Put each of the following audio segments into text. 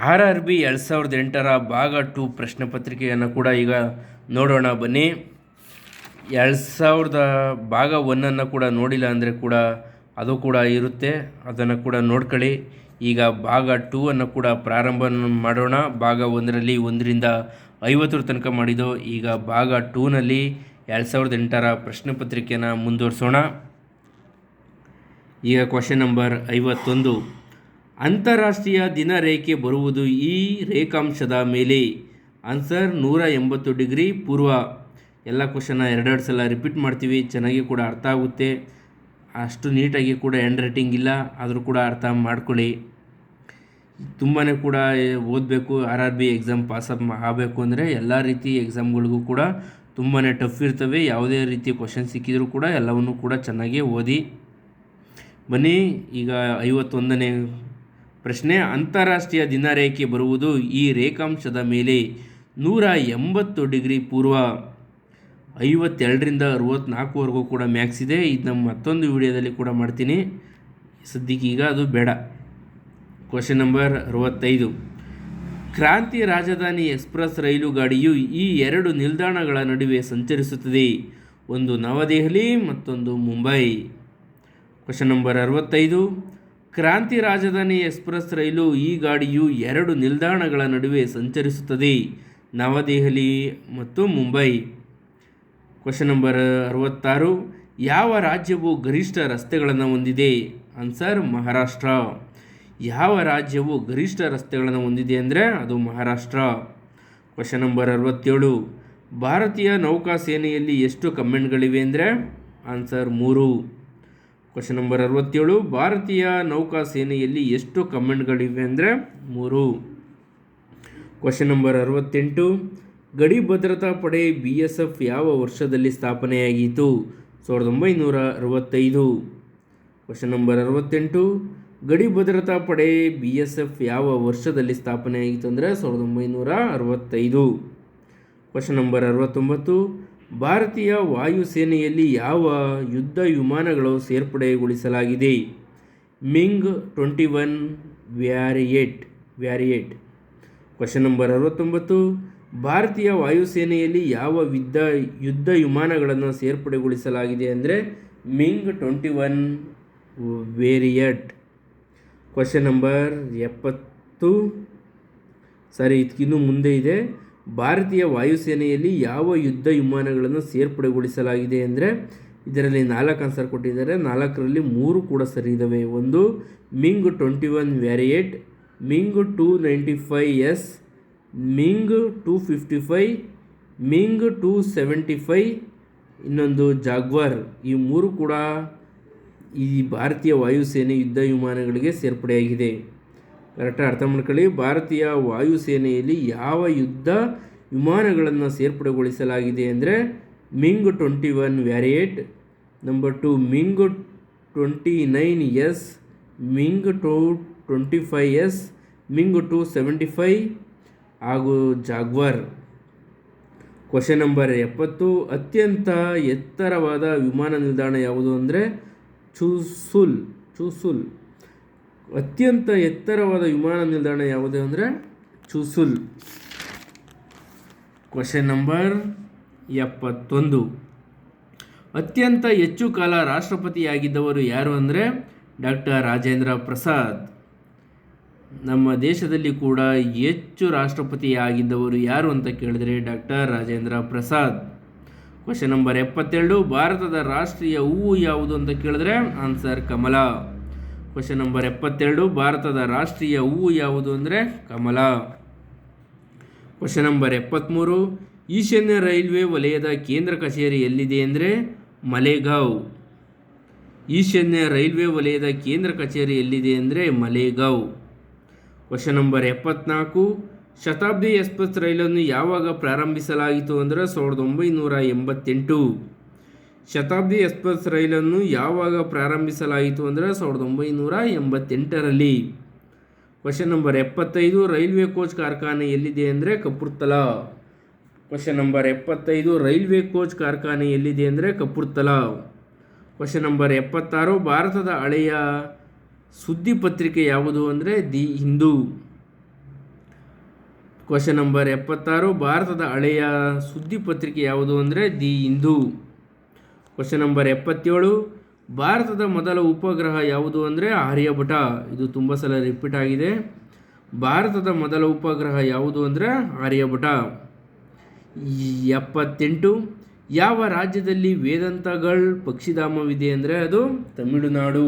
R R B ಎರಡು ಸಾವಿರದ ಎಂಟರ ಭಾಗ ಟು ಪ್ರಶ್ನೆ ಪತ್ರಿಕೆಯನ್ನು ಕೂಡ ಈಗ ನೋಡೋಣ. ಬನ್ನಿ. ಎರಡು ಸಾವಿರದ ಭಾಗ ಒನ್ನನ್ನು ಕೂಡ ನೋಡಿಲ್ಲ ಅಂದರೆ ಕೂಡ ಅದು ಕೂಡ ಇರುತ್ತೆ. ಅದನ್ನು ಕೂಡ ನೋಡ್ಕೊಳ್ಳಿ. ಈಗ ಭಾಗ ಟೂ ಅನ್ನು ಕೂಡ ಪ್ರಾರಂಭ ಮಾಡೋಣ. ಭಾಗ ಒಂದರಲ್ಲಿ ಒಂದರಿಂದ ಐವತ್ತರ ತನಕ ಮಾಡಿದ್ದು. ಈಗ ಭಾಗ ಟೂನಲ್ಲಿ ಎರಡು ಸಾವಿರದ ಎಂಟರ ಪ್ರಶ್ನೆ ಪತ್ರಿಕೆಯನ್ನು ಮುಂದುವರಿಸೋಣ. ಈಗ ಕ್ವಶನ್ ನಂಬರ್ ಐವತ್ತೊಂದು. ಅಂತಾರಾಷ್ಟ್ರೀಯ ದಿನ ರೇಖೆ ಬರುವುದು ಈ ರೇಖಾಂಶದ ಮೇಲೆ. ಆನ್ಸರ್ ನೂರ ಎಂಬತ್ತು ಡಿಗ್ರಿ ಪೂರ್ವ. ಎಲ್ಲ ಕ್ವಶನ್ನ ಎರಡೆರಡು ಸಲ ರಿಪೀಟ್ ಮಾಡ್ತೀವಿ, ಚೆನ್ನಾಗಿ ಕೂಡ ಅರ್ಥ ಆಗುತ್ತೆ. ಅಷ್ಟು ನೀಟಾಗಿ ಕೂಡ ಹ್ಯಾಂಡ್ ರೈಟಿಂಗ್ ಇಲ್ಲ, ಆದರೂ ಕೂಡ ಅರ್ಥ ಮಾಡ್ಕೊಳ್ಳಿ. ತುಂಬಾ ಕೂಡ ಓದಬೇಕು R R B exam pass ಆಗಬೇಕು ಅಂದರೆ ಎಲ್ಲ ರೀತಿ ಎಕ್ಸಾಮ್ಗಳಿಗೂ ಕೂಡ ತುಂಬಾ ಟಫ್ ಇರ್ತವೆ. ಯಾವುದೇ ರೀತಿ ಕ್ವಶನ್ ಸಿಕ್ಕಿದರೂ ಕೂಡ ಎಲ್ಲವನ್ನು ಕೂಡ ಚೆನ್ನಾಗಿ ಓದಿ. ಬನ್ನಿ, ಈಗ ಐವತ್ತೊಂದನೇ ಪ್ರಶ್ನೆ ಅಂತಾರಾಷ್ಟ್ರೀಯ ದಿನರೇಖೆ ಬರುವುದು ಈ ರೇಖಾಂಶದ ಮೇಲೆ ನೂರ ಎಂಬತ್ತು ಡಿಗ್ರಿ ಪೂರ್ವ ಐವತ್ತೆರಡರಿಂದ ಅರುವತ್ತ್ನಾಲ್ಕುವರೆಗೂ ಕೂಡ ಮ್ಯಾಕ್ಸ್ ಇದೆ. ಇದು ನಮ್ಮ ಮತ್ತೊಂದು ವಿಡಿಯೋದಲ್ಲಿ ಕೂಡ ಮಾಡ್ತೀನಿ. ಸದ್ಯಕ್ಕೀಗ ಅದು ಬೇಡ. ಕ್ವಶನ್ ನಂಬರ್ ಅರವತ್ತೈದು. ಕ್ರಾಂತಿ ರಾಜಧಾನಿ ಎಕ್ಸ್ಪ್ರೆಸ್ ರೈಲು ಗಾಡಿಯು ಈ ಎರಡು ನಿಲ್ದಾಣಗಳ ನಡುವೆ ಸಂಚರಿಸುತ್ತದೆ. ಒಂದು ನವದೆಹಲಿ, ಮತ್ತೊಂದು ಮುಂಬೈ. ಕ್ವಶನ್ ನಂಬರ್ ಅರವತ್ತೈದು. ಕ್ರಾಂತಿ ರಾಜಧಾನಿ ಎಕ್ಸ್ಪ್ರೆಸ್ ರೈಲು ಈ ಗಾಡಿಯು ಎರಡು ನಿಲ್ದಾಣಗಳ ನಡುವೆ ಸಂಚರಿಸುತ್ತದೆ. ನವದೆಹಲಿ ಮತ್ತು ಮುಂಬೈ. ಕ್ವಶನ್ ನಂಬರ್ ಅರವತ್ತಾರು, ಯಾವ ರಾಜ್ಯವು ಗರಿಷ್ಠ ರಸ್ತೆಗಳನ್ನು ಹೊಂದಿದೆ? ಆನ್ಸರ್, ಮಹಾರಾಷ್ಟ್ರ. ಯಾವ ರಾಜ್ಯವು ಗರಿಷ್ಠ ರಸ್ತೆಗಳನ್ನು ಹೊಂದಿದೆ ಅಂದರೆ ಅದು ಮಹಾರಾಷ್ಟ್ರ. ಕ್ವಶನ್ ನಂಬರ್ ಅರವತ್ತೇಳು, ಭಾರತೀಯ ನೌಕಾ ಸೇನೆಯಲ್ಲಿ ಎಷ್ಟು ಕಮೆಂಟ್ಗಳಿವೆ ಅಂದರೆ ಆನ್ಸರ್ ಮೂರು. ಕ್ವಶನ್ ನಂಬರ್ ಅರವತ್ತೇಳು, ಭಾರತೀಯ ನೌಕಾ ಸೇನೆಯಲ್ಲಿ ಎಷ್ಟು ಕಮಾಂಡ್ಗಳಿವೆ ಅಂದರೆ ಮೂರು. ಕ್ವಶನ್ ನಂಬರ್ ಅರವತ್ತೆಂಟು, ಗಡಿ ಭದ್ರತಾ ಪಡೆ ಬಿ ಎಸ್ ಎಫ್ ಯಾವ ವರ್ಷದಲ್ಲಿ ಸ್ಥಾಪನೆಯಾಗಿತ್ತು? ಸಾವಿರದ ಒಂಬೈನೂರ ಅರವತ್ತೈದು. ಕ್ವಶನ್ ನಂಬರ್ ಅರವತ್ತೆಂಟು, ಗಡಿ ಭದ್ರತಾ ಪಡೆ ಬಿ ಎಸ್ ಎಫ್ ಯಾವ ವರ್ಷದಲ್ಲಿ ಸ್ಥಾಪನೆಯಾಗಿತ್ತು ಅಂದರೆ ಸಾವಿರದ ಒಂಬೈನೂರ ಅರವತ್ತೈದು. ಕ್ವಶನ್ ನಂಬರ್ ಅರವತ್ತೊಂಬತ್ತು ಭಾರತೀಯ ವಾಯುಸೇನೆಯಲ್ಲಿ ಯಾವ ಯುದ್ಧ ವಿಮಾನಗಳು ಸೇರ್ಪಡೆಗೊಳಿಸಲಾಗಿದೆ? MiG twenty one variant variant. Question number ಅರವತ್ತೊಂಬತ್ತು. ಭಾರತೀಯ ವಾಯುಸೇನೆಯಲ್ಲಿ ಯಾವ ಯುದ್ಧ ಯುದ್ಧ ವಿಮಾನಗಳನ್ನು ಸೇರ್ಪಡೆಗೊಳಿಸಲಾಗಿದೆ ಅಂದರೆ MiG twenty one variant question number ಎಪ್ಪತ್ತು. ಸರಿ ಇದಕ್ಕಿನ್ನೂ ಮುಂದೆ ಇದೆ. ಭಾರತೀಯ ವಾಯುಸೇನೆಯಲ್ಲಿ ಯಾವ ಯುದ್ಧ ವಿಮಾನಗಳನ್ನು ಸೇರ್ಪಡೆಗೊಳಿಸಲಾಗಿದೆ ಅಂದರೆ ಇದರಲ್ಲಿ ನಾಲ್ಕು ಆನ್ಸರ್ ಕೊಟ್ಟಿದ್ದಾರೆ. ನಾಲ್ಕರಲ್ಲಿ ಮೂರು ಕೂಡ ಸರಿ ಇದ್ದಾವೆ ಒಂದು MiG twenty one variant MiG two ninety five S, MiG two fifty five MiG two seventy five ಇನ್ನೊಂದು ಜಾಗ್ವಾರ್. ಈ ಮೂರು ಕೂಡ ಈ ಭಾರತೀಯ ವಾಯುಸೇನೆ ಯುದ್ಧ ವಿಮಾನಗಳಿಗೆ ಸೇರ್ಪಡೆಯಾಗಿದೆ. ಕರೆಕ್ಟಾಗಿ ಅರ್ಥ ಮಾಡ್ಕೊಳ್ಳಿ ಭಾರತೀಯ ವಾಯುಸೇನೆಯಲ್ಲಿ ಯಾವ ಯುದ್ಧ ವಿಮಾನಗಳನ್ನು ಸೇರ್ಪಡೆಗೊಳಿಸಲಾಗಿದೆ ಅಂದರೆ MiG twenty one variant, number two MiG twenty nine S, MiG two twenty five S, MiG two seventy five ಹಾಗೂ ಜಾಗ್ವಾರ್. ಕ್ವಶನ್ ನಂಬರ್ ಎಪ್ಪತ್ತು, ಅತ್ಯಂತ ಎತ್ತರವಾದ ವಿಮಾನ ನಿಲ್ದಾಣ ಯಾವುದು ಅಂದರೆ ಚೂಸುಲ್ ಚೂಸುಲ್. ಅತ್ಯಂತ ಎತ್ತರವಾದ ವಿಮಾನ ನಿಲ್ದಾಣ ಯಾವುದು ಅಂದರೆ ಚೂಸುಲ್. ಕ್ವಶನ್ ನಂಬರ್ ಎಪ್ಪತ್ತೊಂದು. ಅತ್ಯಂತ ಹೆಚ್ಚು ಕಾಲ ರಾಷ್ಟ್ರಪತಿಯಾಗಿದ್ದವರು ಯಾರು ಅಂದರೆ ಡಾಕ್ಟರ್ ರಾಜೇಂದ್ರ ಪ್ರಸಾದ್. ನಮ್ಮ ದೇಶದಲ್ಲಿ ಕೂಡ ಹೆಚ್ಚು ರಾಷ್ಟ್ರಪತಿಯಾಗಿದ್ದವರು ಯಾರು ಅಂತ ಕೇಳಿದರೆ doctor Rajendra Prasad. Question number ಎಪ್ಪತ್ತೆರಡು, ಭಾರತದ ರಾಷ್ಟ್ರೀಯ ಹೂವು ಯಾವುದು ಅಂತ ಕೇಳಿದ್ರೆ ಆನ್ಸರ್ ಕಮಲ. ಕ್ವಶನ್ ನಂಬರ್ ಎಪ್ಪತ್ತೆರಡು, ಭಾರತದ ರಾಷ್ಟ್ರೀಯ ಹೂವು ಯಾವುದು ಅಂದರೆ ಕಮಲ. ಕ್ವಶನ್ ನಂಬರ್ ಎಪ್ಪತ್ತ್ಮೂರು ಈಶಾನ್ಯ ರೈಲ್ವೆ ವಲಯದ ಕೇಂದ್ರ ಕಚೇರಿ ಎಲ್ಲಿದೆ ಅಂದರೆ ಮಲೆಗಾವ್. ಈಶಾನ್ಯ ರೈಲ್ವೆ ವಲಯದ ಕೇಂದ್ರ ಕಚೇರಿ ಎಲ್ಲಿದೆ ಅಂದರೆ ಮಲೆಗಾವ್. ಕ್ವಶನ್ ನಂಬರ್ ಎಪ್ಪತ್ನಾಲ್ಕು, ಶತಾಬ್ದಿ ಎಕ್ಸ್ಪ್ರೆಸ್ ರೈಲನ್ನು ಯಾವಾಗ ಪ್ರಾರಂಭಿಸಲಾಯಿತು ಅಂದರೆ ಸಾವಿರದ ಒಂಬೈನೂರ ಎಂಬತ್ತೆಂಟು. ಶತಾಬ್ದಿ ಎಕ್ಸ್ಪ್ರೆಸ್ ರೈಲನ್ನು ಯಾವಾಗ ಪ್ರಾರಂಭಿಸಲಾಯಿತು ಅಂದರೆ ಸಾವಿರದ ಒಂಬೈನೂರ ಎಂಬತ್ತೆಂಟರಲ್ಲಿ. ಕ್ವಶನ್ ನಂಬರ್ ಎಪ್ಪತ್ತೈದು, ರೈಲ್ವೆ ಕೋಚ್ ಕಾರ್ಖಾನೆ ಎಲ್ಲಿದೆ ಅಂದರೆ ಕಪುರ್ತಲ. ಕ್ವಶನ್ ನಂಬರ್ ಎಪ್ಪತ್ತೈದು, ರೈಲ್ವೆ ಕೋಚ್ ಕಾರ್ಖಾನೆ ಎಲ್ಲಿದೆ ಅಂದರೆ ಕಪುರ್ತಲ. ಕ್ವಶನ್ ನಂಬರ್ ಎಪ್ಪತ್ತಾರು, ಭಾರತದ ಹಳೆಯ ಸುದ್ದಿ ಪತ್ರಿಕೆ ಯಾವುದು ಅಂದರೆ ದಿ ಹಿಂದೂ. ಕ್ವಶನ್ ನಂಬರ್ ಎಪ್ಪತ್ತಾರು, ಭಾರತದ ಹಳೆಯ ಸುದ್ದಿ ಪತ್ರಿಕೆ ಯಾವುದು ಅಂದರೆ ದಿ ಹಿಂದೂ. ಕ್ವಶನ್ ನಂಬರ್ ಎಪ್ಪತ್ತೇಳು. ಭಾರತದ ಮೊದಲ ಉಪಗ್ರಹ ಯಾವುದು ಅಂದರೆ ಆರ್ಯಭಟ ಇದು ತುಂಬ ಸಲ ರಿಪೀಟ್ ಆಗಿದೆ. ಭಾರತದ ಮೊದಲ ಉಪಗ್ರಹ ಯಾವುದು ಅಂದರೆ ಆರ್ಯಭಟ ಎಪ್ಪತ್ತೆಂಟು. ಯಾವ ರಾಜ್ಯದಲ್ಲಿ ವೇದಾಂತಗಳ್ ಪಕ್ಷಿಧಾಮವಿದೆ ಅಂದರೆ ಅದು ತಮಿಳುನಾಡು.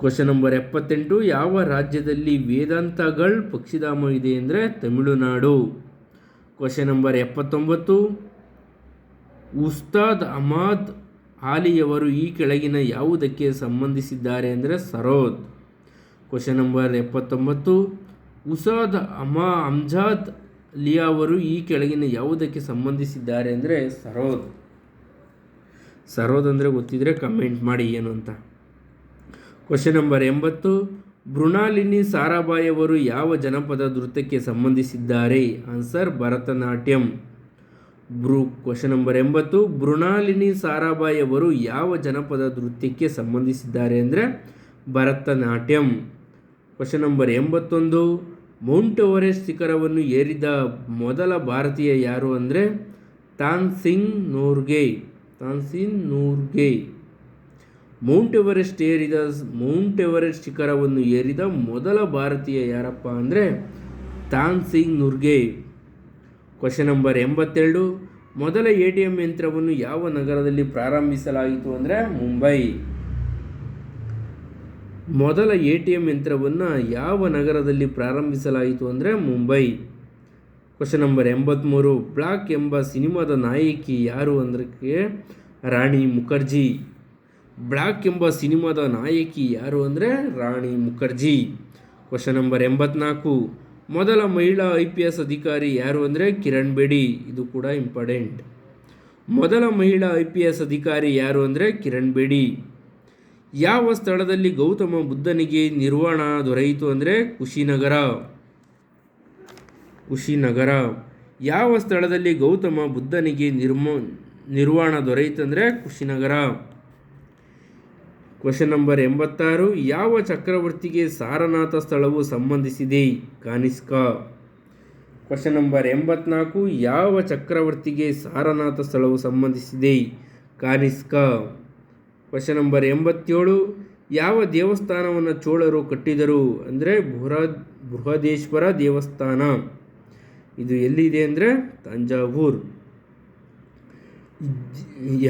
ಕ್ವಶನ್ ನಂಬರ್ ಎಪ್ಪತ್ತೆಂಟು. ಯಾವ ರಾಜ್ಯದಲ್ಲಿ ವೇದಾಂತಗಳ್ ಪಕ್ಷಿಧಾಮವಿದೆ ಅಂದರೆ ತಮಿಳುನಾಡು. ಕ್ವಶನ್ ನಂಬರ್ ಎಪ್ಪತ್ತೊಂಬತ್ತು. ಉಸ್ತಾದ್ ಅಹಮದ್ ಆಲಿಯವರು ಈ ಕೆಳಗಿನ ಯಾವುದಕ್ಕೆ ಸಂಬಂಧಿಸಿದ್ದಾರೆ ಅಂದರೆ ಸರೋದ್. ಕ್ವಶನ್ ನಂಬರ್ ಎಪ್ಪತ್ತೊಂಬತ್ತು. ಉಸಾದ್ ಅಮ ಅಮ್ಜಾದ್ ಲಿಯಾ ಅವರು ಈ ಕೆಳಗಿನ ಯಾವುದಕ್ಕೆ ಸಂಬಂಧಿಸಿದ್ದಾರೆ ಅಂದರೆ ಸರೋದ್. ಸರೋದ್ ಅಂದರೆ ಗೊತ್ತಿದ್ರೆ ಕಮೆಂಟ್ ಮಾಡಿ ಏನು ಅಂತ. ಕ್ವಶನ್ ನಂಬರ್ ಎಂಬತ್ತು. ಮೃಣಾಲಿನಿ ಸಾರಾಭಾಯಿಯವರು ಯಾವ ಜನಪದ ನೃತ್ಯಕ್ಕೆ ಸಂಬಂಧಿಸಿದ್ದಾರೆ? ಆನ್ಸರ್ ಭರತನಾಟ್ಯಂ. ಬ್ರು ಕ್ವಶನ್ ನಂಬರ್ ಎಂಬತ್ತು, ಮೃಣಾಲಿನಿ ಸಾರಾಭಾಯ್ ಅವರು ಯಾವ ಜನಪದ ನೃತ್ಯಕ್ಕೆ ಸಂಬಂಧಿಸಿದ್ದಾರೆ ಅಂದರೆ ಭರತನಾಟ್ಯಂ. ಕ್ವಶನ್ ನಂಬರ್ ಎಂಬತ್ತೊಂದು, ಮೌಂಟ್ ಎವರೆಸ್ಟ್ ಶಿಖರವನ್ನು ಏರಿದ ಮೊದಲ ಭಾರತೀಯ ಯಾರು ಅಂದರೆ Tenzing Norgay Tenzing Norgay Mount Everest ಏರಿದ, ಮೌಂಟ್ ಎವರೆಸ್ಟ್ ಶಿಖರವನ್ನು ಏರಿದ ಮೊದಲ ಭಾರತೀಯ ಯಾರಪ್ಪ ಅಂದರೆ ತಾನ್ಸಿಂಗ್ ನುರ್ಗೆ ಕ್ವಶನ್ ನಂಬರ್ ಎಂಬತ್ತೆರಡು. ಮೊದಲ ಎ ಟಿ ಎಂ ಯಂತ್ರವನ್ನು ಯಾವ ನಗರದಲ್ಲಿ ಪ್ರಾರಂಭಿಸಲಾಯಿತು ಅಂದರೆ ಮುಂಬೈ. ಮೊದಲ ಎ ಟಿ ಎಂ ಯಂತ್ರವನ್ನು ಯಾವ ನಗರದಲ್ಲಿ ಪ್ರಾರಂಭಿಸಲಾಯಿತು ಅಂದರೆ ಮುಂಬೈ. ಕ್ವಶನ್ ನಂಬರ್ ಎಂಬತ್ತ್ಮೂರು ಬ್ಲಾಕ್ ಎಂಬ ಸಿನಿಮಾದ ನಾಯಕಿ ಯಾರು ಅಂದ್ರೆ ರಾಣಿ ಮುಖರ್ಜಿ. ಬ್ಲಾಕ್ ಎಂಬ ಸಿನಿಮಾದ ನಾಯಕಿ ಯಾರು ಅಂದರೆ ರಾಣಿ ಮುಖರ್ಜಿ. ಕ್ವಶನ್ ನಂಬರ್ ಎಂಬತ್ನಾಲ್ಕು. ಮೊದಲ ಮಹಿಳಾ ಐ ಪಿ ಎಸ್ ಅಧಿಕಾರಿ ಯಾರು ಅಂದರೆ ಕಿರಣ್ ಬೇಡಿ. ಇದು ಕೂಡ ಇಂಪಾರ್ಟೆಂಟ್. ಮೊದಲ ಮಹಿಳಾ ಐ ಪಿ ಎಸ್ ಅಧಿಕಾರಿ ಯಾರು ಅಂದರೆ ಕಿರಣ್ ಬೇಡಿ. ಯಾವ ಸ್ಥಳದಲ್ಲಿ ಗೌತಮ ಬುದ್ಧನಿಗೆ ನಿರ್ವಾಣ ದೊರೆಯಿತು ಅಂದರೆ ಕುಶಿನಗರ. ಕುಶಿನಗರ. ಯಾವ ಸ್ಥಳದಲ್ಲಿ ಗೌತಮ ಬುದ್ಧನಿಗೆ ನಿರ್ಮ ನಿರ್ವಾಣ ದೊರೆಯಿತಂದರೆ ಕುಶಿನಗರ. ಕ್ವಶನ್ ನಂಬರ್ ಎಂಬತ್ತಾರು, ಯಾವ ಚಕ್ರವರ್ತಿಗೆ ಸಾರನಾಥ ಸ್ಥಳವು ಸಂಬಂಧಿಸಿದೆ? ಕಾನಿಸ್ಕ ಕ್ವಶನ್ ನಂಬರ್ ಎಂಬತ್ನಾಲ್ಕು, ಯಾವ ಚಕ್ರವರ್ತಿಗೆ ಸಾರನಾಥ ಸ್ಥಳವು ಸಂಬಂಧಿಸಿದೆ? ಕಾನಿಸ್ಕ ಕ್ವಶನ್ ನಂಬರ್ ಎಂಬತ್ತೇಳು, ಯಾವ ದೇವಸ್ಥಾನವನ್ನು ಚೋಳರು ಕಟ್ಟಿದರು? ಅಂದರೆ ಬೃಹ, ಬೃಹದೇಶ್ವರ ದೇವಸ್ಥಾನ. ಇದು ಎಲ್ಲಿದೆ ಅಂದರೆ ತಂಜಾವೂರ್.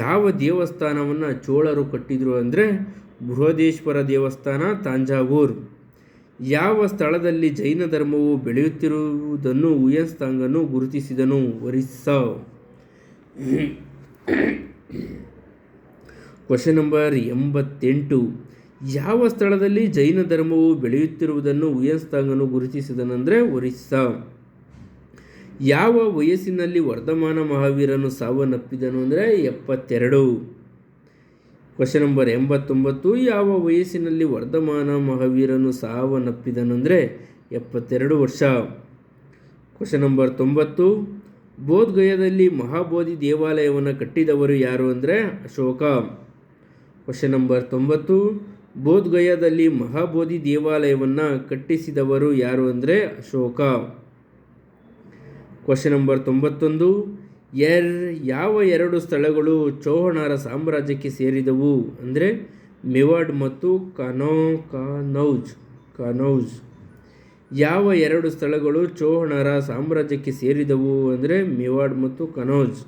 ಯಾವ ದೇವಸ್ಥಾನವನ್ನು ಚೋಳರು ಕಟ್ಟಿದರು ಅಂದರೆ ಬೃಹದೇಶ್ವರ ದೇವಸ್ಥಾನ, ತಾಂಜಾವೂರ್. ಯಾವ ಸ್ಥಳದಲ್ಲಿ ಜೈನ ಧರ್ಮವು ಬೆಳೆಯುತ್ತಿರುವುದನ್ನು ಉಯಸ್ತಾಂಗನು ಗುರುತಿಸಿದನು? ಒರಿಸ್ಸಾ. ಕ್ವಶನ್ ನಂಬರ್ ಎಂಬತ್ತೆಂಟು. ಯಾವ ಸ್ಥಳದಲ್ಲಿ ಜೈನ ಧರ್ಮವು ಬೆಳೆಯುತ್ತಿರುವುದನ್ನು ಉಯಸ್ತಾಂಗನು ಗುರುತಿಸಿದನೆಂದರೆ ಒರಿಸ್ಸಾ. ಯಾವ ವಯಸ್ಸಿನಲ್ಲಿ ವರ್ಧಮಾನ ಮಹಾವೀರನು ಸಾವನ್ನಪ್ಪಿದನು ಅಂದರೆ ಎಪ್ಪತ್ತೆರಡು. ಕ್ವಶನ್ ನಂಬರ್ ಎಂಬತ್ತೊಂಬತ್ತು, ಯಾವ ವಯಸ್ಸಿನಲ್ಲಿ ವರ್ಧಮಾನ ಮಹಾವೀರನು ಸಾವನ್ನಪ್ಪಿದನೆಂದರೆ ಎಪ್ಪತ್ತೆರಡು ವರ್ಷ. ಕ್ವಶನ್ ನಂಬರ್ ತೊಂಬತ್ತು, ಬೋಧ್ಗಯದಲ್ಲಿ ಮಹಾಬೋಧಿ ದೇವಾಲಯವನ್ನು ಕಟ್ಟಿದವರು ಯಾರು ಅಂದರೆ ಅಶೋಕ. ಕ್ವಶನ್ ನಂಬರ್ ತೊಂಬತ್ತು, ಬೋಧ್ಗಯದಲ್ಲಿ ಮಹಾಬೋಧಿ ದೇವಾಲಯವನ್ನು ಕಟ್ಟಿಸಿದವರು ಯಾರು ಅಂದರೆ ಅಶೋಕ. ಕ್ವಶನ್ ನಂಬರ್ ತೊಂಬತ್ತೊಂದು ಎರ್ ಯಾವ ಎರಡು ಸ್ಥಳಗಳು ಚೌಹಾಣರ ಸಾಮ್ರಾಜ್ಯಕ್ಕೆ ಸೇರಿದವು ಅಂದರೆ ಮೆವಾಡ್ ಮತ್ತು ಕನೋ ಕನೌಜ್ ಕನೌಜ್. ಯಾವ ಎರಡು ಸ್ಥಳಗಳು ಚೌಹಾಣರ ಸಾಮ್ರಾಜ್ಯಕ್ಕೆ ಸೇರಿದವು ಅಂದರೆ ಮೆವಾಡ್ ಮತ್ತು ಕನೌಜ್.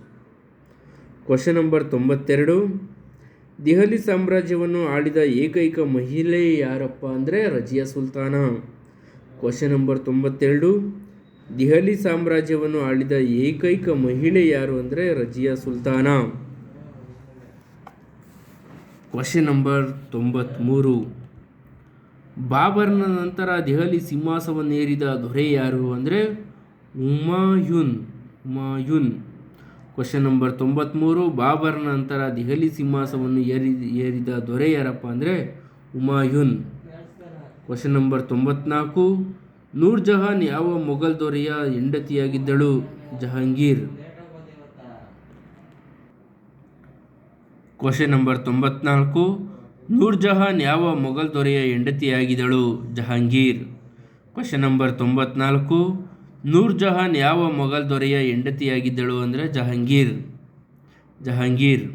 ಕ್ವಶನ್ ನಂಬರ್ ತೊಂಬತ್ತೆರಡು. ದೆಹಲಿ ಸಾಮ್ರಾಜ್ಯವನ್ನು ಆಳಿದ ಏಕೈಕ ಮಹಿಳೆ ಯಾರಪ್ಪ ಅಂದರೆ ರಜಿಯಾ ಸುಲ್ತಾನ. ಕ್ವಶನ್ ನಂಬರ್ ತೊಂಬತ್ತೆರಡು. ದೆಹಲಿ ಸಾಮ್ರಾಜ್ಯವನ್ನು ಆಳಿದ ಏಕೈಕ ಮಹಿಳೆ ಯಾರು ಅಂದರೆ ರಜಿಯಾ ಸುಲ್ತಾನ. ಕ್ವಶನ್ ನಂಬರ್ ತೊಂಬತ್ತ್ಮೂರು ಬಾಬರ್ನ ನಂತರ ದೆಹಲಿ ಸಿಂಹಾಸವನ್ನೇರಿದ ದೊರೆ ಯಾರು ಅಂದರೆ ಉಮಾಯುನ್ ಉಮಾಯುನ್. ಕ್ವಶನ್ ನಂಬರ್ ತೊಂಬತ್ತ್ಮೂರು ಬಾಬರ್ನ ನಂತರ ದೆಹಲಿ ಸಿಂಹಾಸವನ್ನು ಏರಿ, ಏರಿದ ದೊರೆ ಯಾರಪ್ಪ ಅಂದರೆ ಉಮಾಯುನ್. ಕ್ವಶನ್ ನಂಬರ್ ತೊಂಬತ್ನಾಲ್ಕು ನೂರ್ ಜಹಾನ್ ಯಾವ ಮೊಘಲ್ ದೊರೆಯ ಹೆಂಡತಿಯಾಗಿದ್ದಳು? ಜಹಾಂಗೀರ್. ಕ್ವಶನ್ ನಂಬರ್ ತೊಂಬತ್ನಾಲ್ಕು. ನೂರ್ ಜಹಾನ್ ಯಾವ ಮೊಘಲ್ ದೊರೆಯ ಹೆಂಡತಿಯಾಗಿದ್ದಳು? ಜಹಾಂಗೀರ್. ಕ್ವಶನ್ ನಂಬರ್ ತೊಂಬತ್ನಾಲ್ಕು. ನೂರ್ ಜಹಾನ್ ಯಾವ ಮೊಘಲ್ ದೊರೆಯ ಹೆಂಡತಿಯಾಗಿದ್ದಳು ಅಂದರೆ ಜಹಾಂಗೀರ್. ಜಹಾಂಗೀರ್.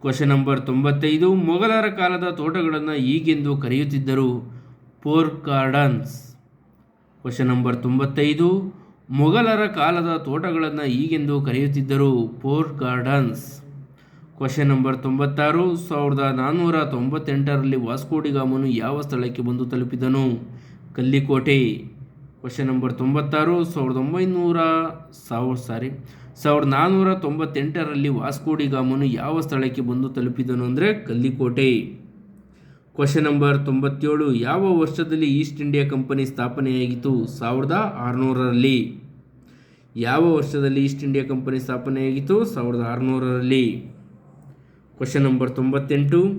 ಕ್ವಶನ್ ನಂಬರ್ ತೊಂಬತ್ತೈದು. ಮೊಘಲರ ಕಾಲದ ತೋಟಗಳನ್ನು ಈಗೆಂದು ಕರೆಯುತ್ತಿದ್ದರು? Four gardens. ಕ್ವಶನ್ ನಂಬರ್ ತೊಂಬತ್ತೈದು. ಮೊಘಲರ ಕಾಲದ ತೋಟಗಳನ್ನು ಈಗೆಂದು ಕರೆಯುತ್ತಿದ್ದರು ಪೋರ್ ಗಾರ್ಡನ್ಸ್. ಕ್ವಶನ್ ನಂಬರ್ ತೊಂಬತ್ತಾರು. ಸಾವಿರದ ನಾನ್ನೂರ ತೊಂಬತ್ತೆಂಟರಲ್ಲಿ ವಾಸ್ಕೋಡಿಗಾಮನು ಯಾವ ಸ್ಥಳಕ್ಕೆ ಬಂದು ತಲುಪಿದನು? ಕಲ್ಲಿಕೋಟೆ. ಕ್ವಶನ್ ನಂಬರ್ ತೊಂಬತ್ತಾರು. ಸಾವಿರದ ಒಂಬೈನೂರ ಸಾವಿರ ಸಾರಿ ಸಾವಿರದ ನಾನ್ನೂರ ತೊಂಬತ್ತೆಂಟರಲ್ಲಿ ವಾಸ್ಕೋಡಿಗಾಮನು ಯಾವ ಸ್ಥಳಕ್ಕೆ ಬಂದು ತಲುಪಿದನು ಅಂದರೆ ಕಲ್ಲಿಕೋಟೆ. ಕ್ವಶನ್ ನಂಬರ್ ತೊಂಬತ್ತೇಳು. ಯಾವ ವರ್ಷದಲ್ಲಿ ಈಸ್ಟ್ ಇಂಡಿಯಾ ಕಂಪನಿ ಸ್ಥಾಪನೆಯಾಗಿತ್ತು? ಸಾವಿರದ ಆರುನೂರರಲ್ಲಿ. ಯಾವ ವರ್ಷದಲ್ಲಿ ಈಸ್ಟ್ ಇಂಡಿಯಾ ಕಂಪನಿ ಸ್ಥಾಪನೆಯಾಗಿತ್ತು? ಸಾವಿರದ ಆರುನೂರರಲ್ಲಿ. ಕ್ವಶನ್ ನಂಬರ್ ತೊಂಬತ್ತೆಂಟು.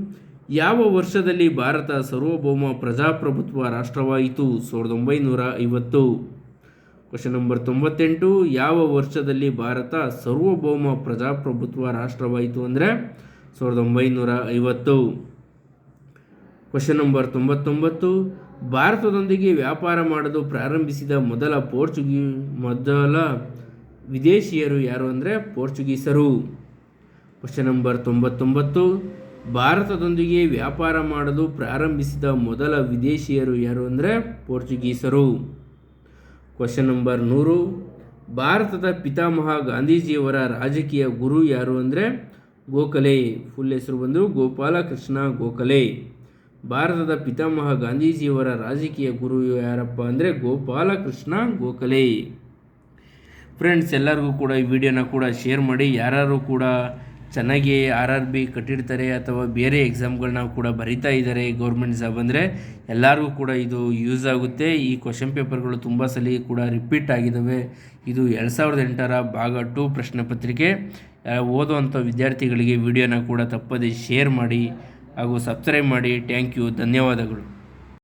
ಯಾವ ವರ್ಷದಲ್ಲಿ ಭಾರತ ಸಾರ್ವಭೌಮ ಪ್ರಜಾಪ್ರಭುತ್ವ ರಾಷ್ಟ್ರವಾಯಿತು? ಸಾವಿರದ ಒಂಬೈನೂರ ಐವತ್ತು. ಕ್ವಶನ್ ನಂಬರ್ ತೊಂಬತ್ತೆಂಟು. ಯಾವ ವರ್ಷದಲ್ಲಿ ಭಾರತ ಸಾರ್ವಭೌಮ ಪ್ರಜಾಪ್ರಭುತ್ವ ರಾಷ್ಟ್ರವಾಯಿತು ಅಂದರೆ? ಸಾವಿರದ ಒಂಬೈನೂರ ಐವತ್ತು. ಕ್ವಶನ್ ನಂಬರ್ ತೊಂಬತ್ತೊಂಬತ್ತು. ಭಾರತದೊಂದಿಗೆ ವ್ಯಾಪಾರ ಮಾಡಲು ಪ್ರಾರಂಭಿಸಿದ ಮೊದಲ ಪೋರ್ಚುಗೀ, ಮೊದಲ ವಿದೇಶಿಯರು ಯಾರು ಅಂದರೆ ಪೋರ್ಚುಗೀಸರು. ಕ್ವಶನ್ ನಂಬರ್ ತೊಂಬತ್ತೊಂಬತ್ತು. ಭಾರತದೊಂದಿಗೆ ವ್ಯಾಪಾರ ಮಾಡಲು ಪ್ರಾರಂಭಿಸಿದ ಮೊದಲ ವಿದೇಶಿಯರು ಯಾರು ಅಂದರೆ ಪೋರ್ಚುಗೀಸರು. ಕ್ವಶನ್ ನಂಬರ್ ನೂರು. ಭಾರತದ ಪಿತಾಮಹ ಗಾಂಧೀಜಿಯವರ ರಾಜಕೀಯ ಗುರು ಯಾರು ಅಂದರೆ ಗೋಖಲೆ. ಫುಲ್ ಹೆಸರು ಬಂದು ಗೋಪಾಲಕೃಷ್ಣ ಗೋಖಲೆ. ಭಾರತದ ಪಿತಾಮಹ ಗಾಂಧೀಜಿಯವರ ರಾಜಕೀಯ ಗುರು ಯಾರಪ್ಪ ಅಂದರೆ ಗೋಪಾಲಕೃಷ್ಣ ಗೋಖಲೆ. ಫ್ರೆಂಡ್ಸ್ ಎಲ್ಲರಿಗೂ ಕೂಡ ಈ ವಿಡಿಯೋನ ಕೂಡ ಶೇರ್ ಮಾಡಿ. ಯಾರು ಕೂಡ ಚೆನ್ನಾಗಿ ಆರ್ ಆರ್ ಬಿ ಕಟ್ಟಿರ್ತಾರೆ ಅಥವಾ ಬೇರೆ ಎಕ್ಸಾಮ್ಗಳನ್ನ ಕೂಡ ಬರಿತಾ ಇದ್ದಾರೆ ಗೌರ್ಮೆಂಟ್ ಜಾಬ್ ಅಂದರೆ, ಎಲ್ಲರಿಗೂ ಕೂಡ ಇದು ಯೂಸ್ ಆಗುತ್ತೆ. ಈ ಕ್ವಶನ್ ಪೇಪರ್ಗಳು ತುಂಬ ಸಲ ಕೂಡ ರಿಪೀಟ್ ಆಗಿದ್ದಾವೆ ಇದು ಎರಡು ಸಾವಿರದ ಎಂಟರ ಭಾಗ ಟು ಪ್ರಶ್ನೆ ಪತ್ರಿಕೆ. ಓದುವಂಥ ವಿದ್ಯಾರ್ಥಿಗಳಿಗೆ ವಿಡಿಯೋನ ಕೂಡ ತಪ್ಪದೇ ಶೇರ್ ಮಾಡಿ. ಹಾಗೂ ಸಬ್ಸ್ಕ್ರೈಬ್ ಮಾಡಿ. ಥ್ಯಾಂಕ್ ಯು ಧನ್ಯವಾದಗಳು.